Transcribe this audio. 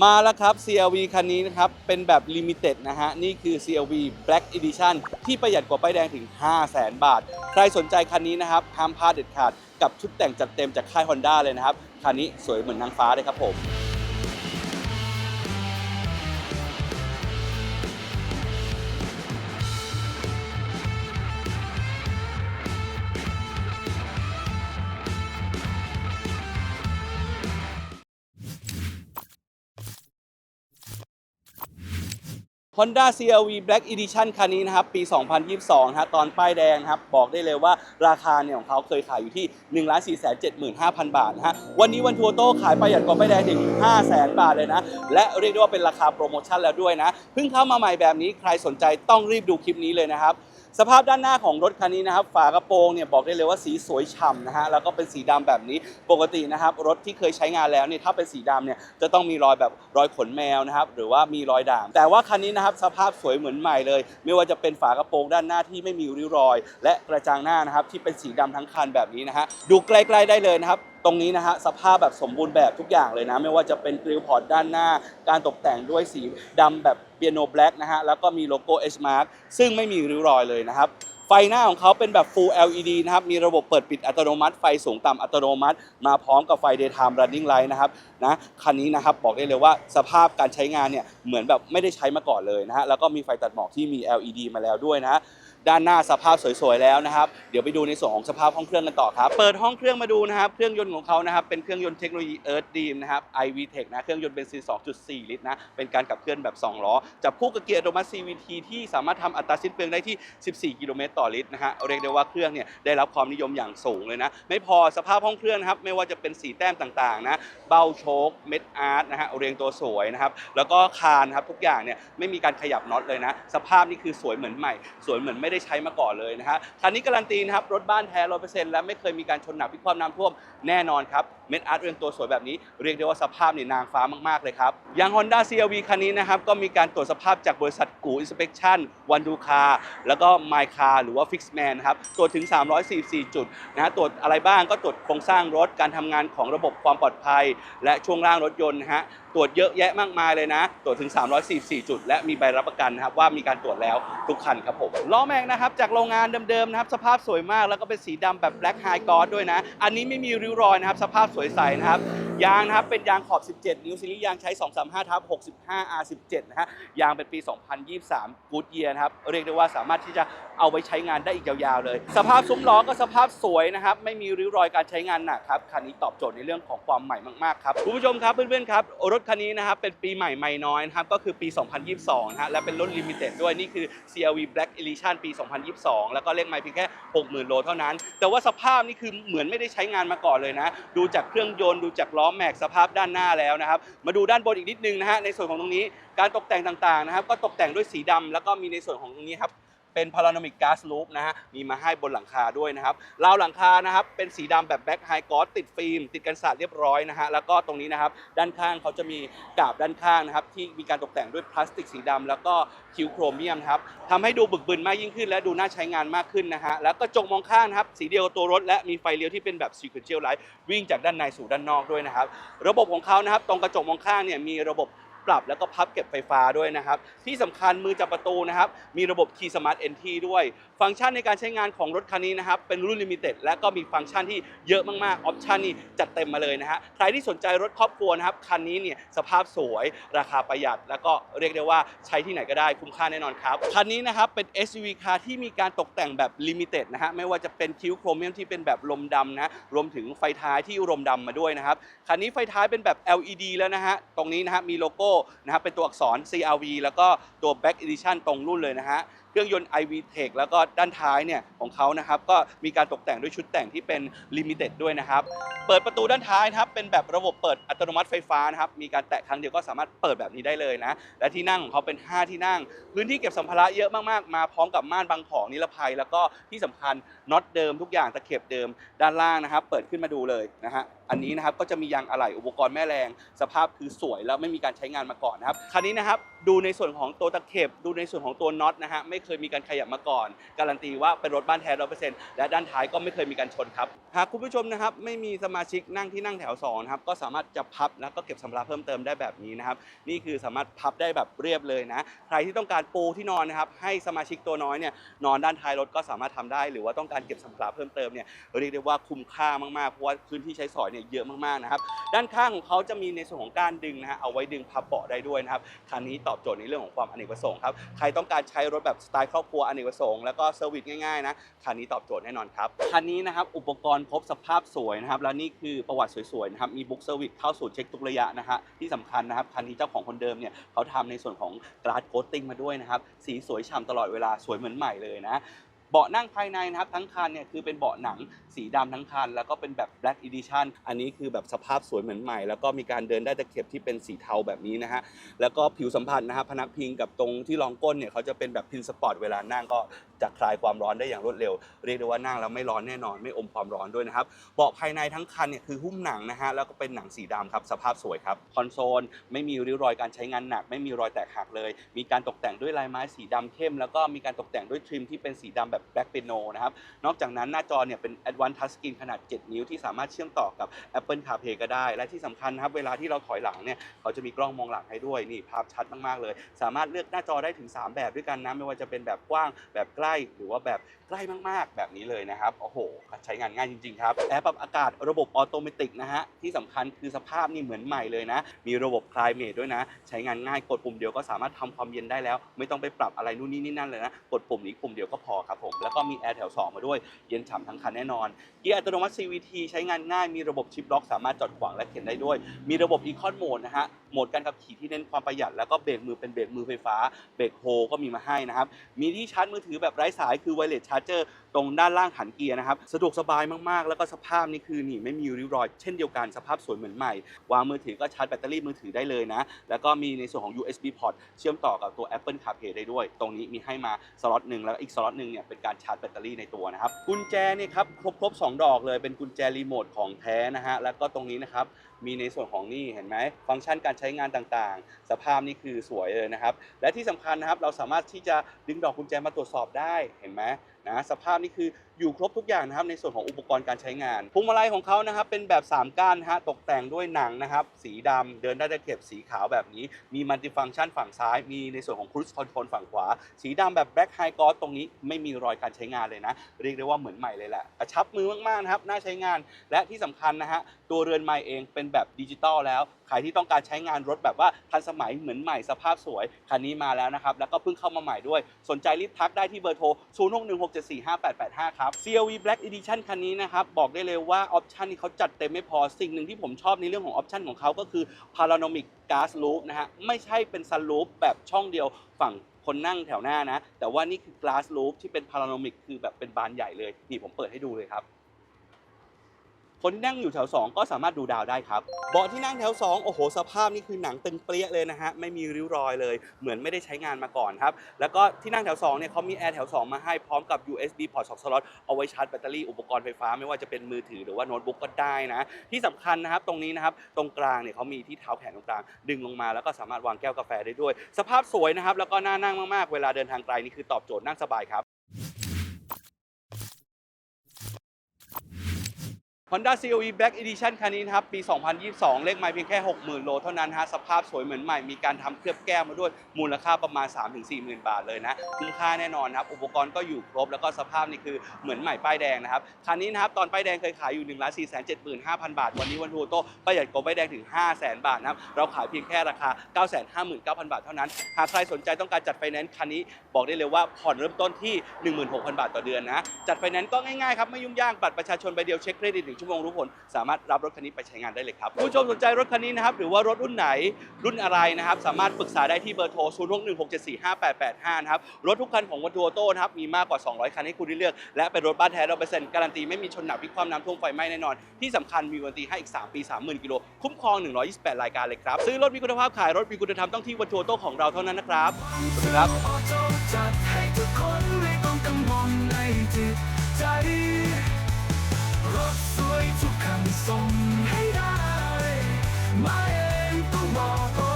มาแล้วครับ CLV คันนี้นะครับ เป็นแบบลิมิเต็ดนะฮะ นี่คือ CLV Black Edition ที่ประหยัดกว่าป้ายแดงถึง 5 0 0 0 0 0บาท ใครสนใจคันนี้นะครับห้ามพลาดเด็ดขาดกับชุดแต่งจัดเต็มจากค่าย Honda เลยนะครับ คันนี้สวยเหมือนนางฟ้าเลยครับผม Honda CRV Black Edition คันนี้นะครับปี 2022นะฮะตอนป้ายแดงนะครับบอกได้เลยว่าราคาเนี่ยของเขาเคยขายอยู่ที่ 1 4 7 5 0 0 0 บาทนะฮะวันนี้วันทัวโต้ขายประหยัดกว่าป้ายแดงถึง 5 0 0 0 0 0บาทเลยนะ และเรียกได้ว่าเป็นราคาโปรโมชั่นแล้วด้วยนะ เพิ่งเข้ามาใหม่แบบนี้ใครสนใจต้องรีบดูคลิปนี้เลยนะครับ สภาพด้านหน้าของรถคันนี้นะครับ ฝากระโปรงเนี่ยบอกได้เลยว่าสีสวยฉ่ำนะฮะแล้วก็เป็นสีดำแบบนี้ปกตินะครับรถที่เคยใช้งานแล้วเนี่ยถ้าเป็นสีดำเนี่ยจะต้องมีรอยแบบรอยขนแมวนะครับหรือว่ามีรอยด่างแต่ว่าคันนี้นะครับสภาพสวยเหมือนใหม่เลย ไม่ว่าจะเป็นฝากระโปรงด้านหน้าที่ไม่มีริ้วรอย และกระจังหน้านะครับที่เป็นสีดำทั้งคันแบบนี้นะฮะดูใกล้ๆได้เลยนะครับ ตรงนี้นะฮะสภาพแบบสมบูรณ์แบบทุกอย่างเลยนะ ไม่ว่าจะเป็นกริลพอร์ตด้านหน้า การตกแต่งด้วยสีดำแบบเปียโนแบล็กนะฮะแล้วก็มีโลโก้ H Mark ซึ่งไม่มีริ้วรอยเลยนะครับไฟหน้าของเขาเป็นแบบ Full LED นะครับ มีระบบเปิดปิดอัตโนมัติ ไฟสูงต่ำอัตโนมัติ มาพร้อมกับไฟ Daytime Running Light นะครับ นะ คันนี้นะครับ บอกได้เลยว่าสภาพการใช้งานเนี่ย เหมือนแบบไม่ได้ใช้มาก่อนเลยนะฮะ แล้วก็มีไฟตัดหมอกที่มี LED มาแล้วด้วยนะฮะ ด้านหน้าสภาพสวยๆแล้วนะครับ เดี๋ยวไปดูในส่วนของสภาพห้องเครื่องกันต่อครับ เปิดห้องเครื่องมาดูนะครับ เครื่องยนต์ของเขานะครับ เป็นเครื่องยนต์เทคโนโลยี Earth Dream นะครับ iVTEC นะ เครื่องยนต์เบนซิน 2.4 ลิตรนะ เป็นการขับเคลื่อนแบบ 2 ล้อ จับคู่กับเกียร์อัตโนมัติ CVT ที่สามารถทำอัตราสิ้นเปลืองได้ที่ 14 กิโลเมตรต่อลิตรนะฮะ เรียกได้ว่าเครื่องเนี่ยได้รับความนิยมอย่างสูงเลยนะ ไม่พอสภาพห้องเครื่องนะครับ ไม่ว่าจะเป็นสีแต้มต่างๆนะ เบ้าโชคเม็ดอาร์ตนะฮะ เรียงตัวสวยนะครับ แล้วก็คานครับทุกอย่างเนี่ยไม่มีการขยับน็อตเลยนะ สภาพนี่คือสวยเหมือนใหม่ สวยเหมือนไม่ได้ใช้มาก่อนเลยนะฮะคันนี้การันตีนะครับรถบ้านแท้ร้อยเปอร์เซ็นต์และไม่เคยมีการชนหนักพิกคว่ำน้ำท่วมแน่นอนครับเม็ดอาร์ตเรียงตัวสวยแบบนี้เรียกได้ว่าสภาพนี่นางฟ้ามากๆเลยครับอย่าง Honda CRV คันนี้นะครับก็มีการตรวจสภาพจากบริษัทกูอินสเป t ชั่นวันดูคาแล้วก็ My Car หรือว่า Fixman นะครับตรวจถึง 344 จุดนะฮะตรวจอะไรบ้างก็ตรวจโครงสร้างรถการทำงานของระบบความปลอดภัย และช่วงล่างรถยนต์นะฮะตรวจเยอะแยะมากมายเลยนะ ตรวจถึง 344 จุด และมีใบรับประกันนะครับว่ามีการตรวจแล้วทุกคันครับผมล้อแม็กนะครับ จากโรงงานเดิมๆนะครับ สภาพสวยมากแล้วก็เป็นสีดำแบบ Black High Gloss ด้วยนะ อันนี้ไม่มีริ้วรอยนะครับ สภาพสวยใสนะครับ ยางนะครับ เป็นยางขอบ 17 นิ้วซีรีส์ยางใช้ 235ทับ65 R17 นะฮะ ยางเป็นปี 2023 Good Year นะครับ เรียกได้ว่าสามารถที่จะเอาไว้ใช้งานได้อีกยาวๆเลย สภาพซุ้มล้อก็สภาพสวยนะครับ ไม่มีริ้วรอยการใช้งานหนักครับ คันนี้ตอบโจทย์ในเรื่องของความใหม่มากๆครับ คุณผู้ชมครับเพื่อนๆครับ รถคันนี้นะครับ เป็นปีใหม่ใหม่น้อยนะครับ ก็คือปี 2022 นะฮะ และเป็นรุ่น Limited ด้วย นี่คือ CRV Black Edition ปี2022 แล้วก็เลขไม้เพียงแค่ 60,000 โลเท่านั้น แต่ว่าสภาพนี่คือเหมือนไม่ได้ใช้งานมาก่อนเลยนะ ดูจากเครื่องยนต์ดูจากล้อแม็กสภาพด้านหน้าแล้วนะครับ มาดูด้านบนอีกนิดนึงนะฮะในส่วนของตรงนี้การตกแต่งต่างๆนะครับก็ตกแต่งด้วยสีดำแล้วก็มีในส่วนของตรงนี้ครับ เป็นพาราโนมิกก๊าซลูปนะฮะมีมาให้บนหลังคาด้วยนะครับราวหลังคานะครับเป็นสีดำแบบแบ็คไฮกอสติดฟิล์มติดกันสาดเรียบร้อยนะฮะแล้วก็ตรงนี้นะครับด้านข้างเขาจะมีกาบด้านข้างนะครับที่มีการตกแต่งด้วยพลาสติกสีดำแล้วก็คิวโครเมียมครับทำให้ดูบึกบึนมากยิ่งขึ้น และดูน่าใช้งานมากขึ้นนะฮะแล้วก็จกมองข้างนะครับสีเดียวกับตัวรถและมีไฟเลี้ยวที่เป็นแบบ sequential light วิ่งจากด้านในสู่ด้านนอกด้วยนะครับระบบของเขานะครับตรงกระจกมองข้างเนี่ยมีระบบ ปรับแล้วก็พับเก็บไฟฟ้าด้วยนะครับ ที่สำคัญมือจับประตูนะครับ มีระบบ Key Smart Entry ด้วย ฟังก์ชันในการใช้งานของรถคันนี้นะครับ เป็นรุ่นลิมิเต็ดและก็มีฟังก์ชันที่เยอะมากๆ ออปชันนี่จัดเต็มมาเลยนะฮะ ใครที่สนใจรถครอบครัวนะครับ คันนี้เนี่ยสภาพสวย ราคาประหยัด แล้วก็เรียกได้ว่าใช้ที่ไหนก็ได้คุ้มค่าแน่นอนครับ คันนี้นะครับเป็น SUV คาร์ที่มีการตกแต่งแบบลิมิเต็ดนะฮะ ไม่ว่าจะเป็นคิ้วโครเมียมที่เป็นแบบลมดำนะ รวมถึงไฟท้ายที่ลมดำมาด้วยนะครับ คันนี้ไฟท้ายเป็นแบบ LED แล้วนะฮะ ตรงนี้นะฮะมีโลโก้นะครับเป็นตัวอักษร CRV แล้วก็ตัว Back Edition ตรงรุ่นเลยนะฮะ เครื่องยนต์ iVTEC แล้วก็ด้านท้ายเนี่ยของเขานะครับก็มีการตกแต่งด้วยชุดแต่งที่เป็น Limited ด้วยนะครับเปิดประตูด้านท้ายนะครับเป็นแบบระบบเปิดอัตโนมัติไฟฟ้านะครับมีการแตะครั้งเดียวก็สามารถเปิดแบบนี้ได้เลยนะและที่นั่งของเขาเป็น 5 ที่นั่ง พื้นที่เก็บสัมภาระเยอะมากๆ มาพร้อมกับม่านบังผองนิรภัย แล้วก็ที่สำคัญน็อตเดิมทุกอย่างตะเข็บเดิมด้านล่างนะครับ เปิดขึ้นมาดูเลยนะฮะอันนี้นะครับก็จะมียางอะไหล่อุปกรณ์แม่แรง สภาพคือสวยแล้วไม่มีการใช้งานมาก่อนนะครับคันนี้นะครับ ดูในส่วนของตัวตะเข็บ ดูในส่วนของตัวน็อตนะฮะไม่เคยมีการขยับมาก่อน การันตีว่าเป็นรถบ้านแท้ร้อยเปอร์เซ็นต์และด้านท้ายก็ไม่เคยมีการชนครับหากคุณผู้ชมนะครับไม่มีสมาชิกนั่งที่นั่งแถวสองนะครับก็สามารถจะพับแล้วก็เก็บสัมภาระเพิ่มเติมได้แบบนี้นะครับนี่คือสามารถพับได้แบบเรียบเลยนะใครที่ต้องการปูที่นอนนะครับให้สมาชิกตัวน้อยเนี่ยนอนด้านท้ายรถก็สามารถทำได้ หรือว่าต้องการเก็บสัมภาระเพิ่มเติมเนี่ยเรียกได้ว่าคุ้มค่ามากๆเพราะว่าพื้นที่ใช้สอยเนี่ยเยอะมากๆนะครับด้านข้างของเขาจะมีในส่วนของการดึงนะฮะเอาไว้ดึงพับเบาะได้ด้วยนะครับคันนี้ตอบโจทย์ในเรื่องของความอเนกประสงค์ครับใครต้องการใช้รถแบบสไตล์ครอบครัวอเนกประสงค์แล้วก็เซอร์วิสง่ายๆนะคันนี้ตอบโจทย์แน่นอนครับคันนี้นะครับอุปกรณ์พบสภาพสวยนะครับแล้วนี่คือประวัติสวยๆนะครับมีบุ๊กเซอร์วิสเข้าสู่เช็คทุกระยะนะฮะที่สำคัญนะครับคันนี้เจ้าของคนเดิมเนี่ยเขาทำในส่วนของกราดโคตติ้งมาด้วยนะครับสีสวยฉ่ำตลอดเวลาสวยเหมือนใหม่เลยนะ เบาะนั่งภายในนะครับทั้งคันเนี่ยคือเป็นเบาะหนังสีดำทั้งคัน แล้วก็เป็นแบบ Black Edition อันนี้คือแบบสภาพสวยเหมือนใหม่ แล้วก็มีการเดินได้ตะเข็บที่เป็นสีเทาแบบนี้นะฮะแล้วก็ผิวสัมผัสนะฮะพนักพิงกับตรงที่รองก้นเนี่ยเขาจะเป็นแบบพินสปอร์ตเวลานั่งก็จะคลายความร้อนได้อย่างรวดเร็ว เรียกได้ว่านั่งแล้วไม่ร้อนแน่นอนไม่อมความร้อนด้วยนะครับเบาะภายในทั้งคันเนี่ยคือหุ้มหนังนะฮะแล้วก็เป็นหนังสีดำครับสภาพสวยครับคอนโซลไม่มีริ้วรอยการใช้งานหนัก ไม่มีรอยแตกหักเลย มีการตกแต่งด้วยลายไม้สีดำเข้ม แล้วก็มีการตกแต่งด้วยทริมที่เป็นสีดำแบบ Black Piano นะครับ นอกจากนั้นหน้าจอเนี่ยเป็น Advanced Touchscreen ขนาด 7 นิ้วที่สามารถเชื่อมต่อกับ Apple CarPlay ก็ได้ และที่สำคัญนะครับ เวลาที่เราถอยหลังเนี่ยเขาจะมีกล้องมองหลังให้ด้วยนี่ภาพชัดมากๆเลย สามารถเลือกหน้าจอได้ถึง 3 แบบด้วยกันนะไม่ว่าจะเป็นแบบกว้างแบบใกล้หรือว่าแบบใกล้มากๆ แบบนี้เลยนะครับโอ้โห ใช้งานง่ายจริงๆครับแอร์ปรับอากาศระบบออโตเมติกนะฮะที่สำคัญคือสภาพนี่เหมือนใหม่เลยนะ มีระบบคลายเมทด้วยนะ ใช้งานง่ายกดปุ่มเดียวก็สามารถทำความเย็นได้แล้ว ไม่ต้องไปปรับอะไรนู่นนี่นี่นั่นเลยนะ กดปุ่มนี้ปุ่มเดียวก็พอครับผมแล้วก็มีแอร์แถวสองมาด้วย เย็นฉ่ำทั้งคันแน่นอน เกียร์อัตโนมัติ CVT ใช้งานง่าย มีระบบชิปล็อกสามารถจอดขวางและเข็นได้ด้วย มีระบบ Econ Mode นะฮะ โหมดการขับขี่ที่เน้นความประหยัด แล้วก็เบรกมือเป็นเบรกมือไฟฟ้า เบรกโฮก็มีมาให้นะครับ มีที่ชาร์จมือถือแบบไร้สายคือ Wireless Charger ตรงด้านล่างหันเกียร์นะครับ สะดวกสบายมากๆ แล้วก็สภาพนี่คือนี่ไม่มีริ้วรอย เช่นเดียวกัน สภาพสวยเหมือนใหม่ วางมือถือก็ชาร์จแบตเตอรี่มือถือได้เลยนะ แล้วก็มีในส่วนของ USB port เชื่อมต่อกับตัว Apple CarPlay ได้ด้วย ตรงนี้มีให้มาสล็อตหนึ่งแล้วอีกสล็อตหนึ่งเนี่ยเป็นการชาร์จแบตเตอรี่ในตัวนะครับ กุญแจเนี่ยครับครบครบสองดอกเลยเป็นกุญแจรีโมทของแท้นะฮะแล้วก็ตรงนี้นะครับมีในส่วนของนี่เห็นไหมฟังก์ชันการใช้งานต่างๆ สภาพนี่คือสวยเลยนะครับ และที่สำคัญนะครับเราสามารถที่จะดึงดอกกุญแจมาตรวจสอบได้เห็นไหม นะสภาพนี่คืออยู่ครบทุกอย่างนะครับในส่วนของอุปกรณ์การใช้งานพวงมาลัยของเขานะครับเป็นแบบ 3 ก้านนะฮะตกแต่งด้วยหนังนะครับสีดำเดินได้ตะเข็บสีขาวแบบนี้ มีมัลติฟังก์ชันฝั่งซ้าย มีในส่วนของครูซคอนโทรลฝั่งขวา สีดำแบบแบล็ k ไฮกอ s ตรงนี้ไม่มีรอยการใช้งานเลยนะ เรียกได้ว่าเหมือนใหม่เลยแหละกระชับมือมากๆนะครับน่าใช้งานและที่สำคัญนะฮะตัวเรือนไม้เองเป็นแบบดิจิตอลแล้ว รที่ต้องการใช้งานรถแบบว่าทันสมัยเหมือนใหม่สภาพสวยคันนี้มาแล้วนะครับ แล้วก็เพิ่งเข้ามาใหม่ด้วย สนใจรีบทักได้ที่เบอร์โทร 0616745885 ครับ CLV Black Edition คันนี้นะครับ บอกได้เลยว่าออปชันที่เขาจัดเต็มไม่พอสิ่งหนึ่งที่ผมชอบในเรื่องของออปชันของเขาก็คือ Panoramic Gas Roof นะฮะไม่ใช่เป็นซันรูฟแบบช่องเดียวฝั่งคนนั่งแถวหน้านะ แต่ว่านี่คือ Glass Roof ที่เป็น Panoramic คือแบบเป็นบานใหญ่เลย นี่ผมเปิดให้ดูเลยครับ คนที่นั่งอยู่แถว 2 ก็สามารถดูดาวได้ครับ เบาะที่นั่งแถว 2 โอ้โห สภาพนี่คือหนังตึงเปรี้ยเลยนะฮะ ไม่มีริ้วรอยเลย เหมือนไม่ได้ใช้งานมาก่อนครับ แล้วก็ที่นั่งแถว 2 เนี่ยเขามีแอร์แถว 2 มาให้พร้อมกับ USB port 2 slot เอาไว้ชาร์จแบตเตอรี่อุปกรณ์ไฟฟ้าไม่ว่าจะเป็นมือถือหรือว่าโน้ตบุ๊กก็ได้นะ ที่สำคัญนะครับ ตรงนี้นะครับ ตรงกลางเนี่ยเขามีที่เท้าแขนตรงกลางดึงลงมาแล้วก็สามารถวางแก้วกาแฟได้ด้วย สภาพสวยนะครับ แล้วก็น่านั่งมากๆ เวลาเดินทางไกลนี่คือตอบโจทย์นั่งสบายครับ Honda COE Black Edition คันนี้นะครับปี 2022 เลขไมล์เพียงแค่ 60,000 โลเท่านั้นฮะสภาพสวยเหมือนใหม่ มีการทำเคลือบแก้วมาด้วยมูลค่าประมาณ 3-40,000 บาทเลยนะ คุ้มค่าแน่นอนครับ อุปกรณ์ก็อยู่ครบ แล้วก็สภาพนี่คือเหมือนใหม่ป้ายแดงนะครับ คันนี้นะครับ ตอนป้ายแดงเคยขายอยู่ 1 4 7 5 0 0 0 บาท วันนี้วันทูโต้ประหยัดกว่าป้ายแดงถึง 500,000 บาทนะครับ เราขายเพียงแค่ราคา 959,000 บาทเท่านั้น หากใครสนใจต้องการจัดไฟแนนซ์คันนี้บอกได้เลยว่าผ่อนเริ่มต้นที่ 16,000 บาทต่อเดือนนะจัดไฟแนนซ์ก็ง่ายๆครับไม่ยุ่งยากบัตรประชาชนใบเดียวเช็คเครดิตชั่วโมงรู้ผล สามารถรับรถคันนี้ไปใช้งานได้เลยครับ ผู้ชมสนใจรถคันนี้นะครับ หรือว่ารถรุ่นไหนรุ่นอะไรนะครับ สามารถปรึกษาได้ที่เบอร์โทร 0616745885 นะครับ รถทุกคันของวันทัวโต้นะครับ มีมากกว่า 200 คันให้คุณได้เลือก และเป็นรถบ้านแท้ร้อยเปอร์เซ็นต์การันตีไม่มีชนหนักพิความน้ำท่วมไฟไหม้แน่นอน ที่สำคัญมีวันตีให้อีก 3 ปี 30,000กิโลคุ้มครอง 128 รายการเลยครับซื้อรถมีคุณภาพขายรถมีคุณธรรมต้องที่วันทัวโต้ของเราเท่านั้นนะครับสวัสดีครับจัดให้ทุกคนไม่ต้องกังวลในจิตใจ รถสวยทุกคันส่งให้ได้ มาเองต้องบอก